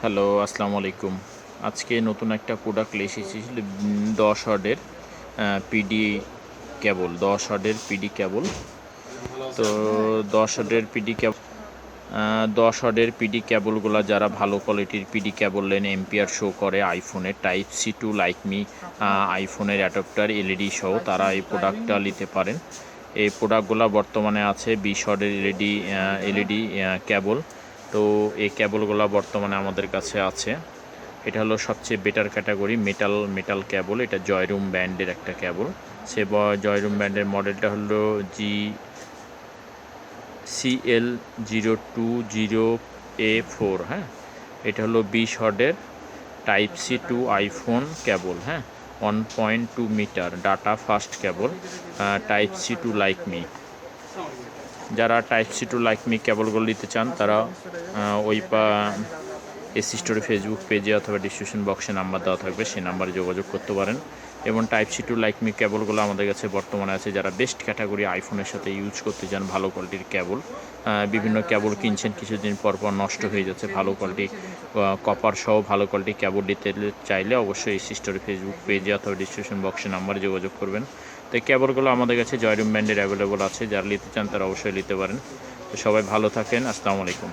Hello আসসালামু আলাইকুম। আজকে নতুন একটা প্রোডাক্ট এসেছি উম, দশ অর্ডের পিডি কেবল দশ অর্ডের পিডি কেবল তো দশ অর্ডের পিডি কেবল দশ অর্ডের পিডি কেবলগুলো যারা ভালো কোয়ালিটির পিডি কেবল লেন এম্পিয়ার শো করে আইফোনের type C to like me আইফোনের অ্যাডাপ্টার এলইডি সহ তারা এই প্রোডাক্টটা নিতে পারেন। এই প্রোডাক্টগুলো বর্তমানে আছে বিশ অর্ডের এলইডি এলইডি কেবল তো এই ক্যাবলগুলো বর্তমানে আমাদের কাছে আছে। এটা হলো সবচেয়ে better category metal metal cable এটা জয়রুম ব্যান্ডের একটা ক্যাবল সে জয়রুম ব্যান্ডের মডেলটা হলো G CL zero two zero A four হ্যাঁ? এটা হলো বিশ হর্ডের type C to iPhone cable হ্যাঁ? One point two meter data fast cable type C to like me যারা type C to like me কেবলগুলো নিতে চান তারা ওই পা এসি স্টোরি ফেসবুক পেজে অথবা ডিসক্রিপশন বক্সে নাম্বার দেওয়া থাকবে, সেই নাম্বারে যোগাযোগ করতে পারেন। এবং type C to like me কেবলগুলো আমাদের কাছে বর্তমানে আছে, যারা বেস্ট ক্যাটাগরি আইফোনের সাথে ইউজ করতে চান ভালো কোয়ালিটির কেবল বিভিন্ন কেবল কিনছেন, কিছুদিন পর পর নষ্ট হয়ে যাচ্ছে, ভালো কোয়ালিটি কপার সহ ভালো কোয়ালিটি কেবল নিতে চাইলে অবশ্যই এসি স্টোরি ফেসবুক পেজে অথবা ডিসক্রিপশন বক্সে নাম্বারে যোগাযোগ করবেন। তো এই কেবলগুলো আমাদের কাছে জয়রুম ব্যান্ডের অ্যাভেলেবল আছে, যারা নিতে চান তারা অবশ্যই নিতে পারেন। তো সবাই ভালো থাকেন, আসসালামু আলাইকুম।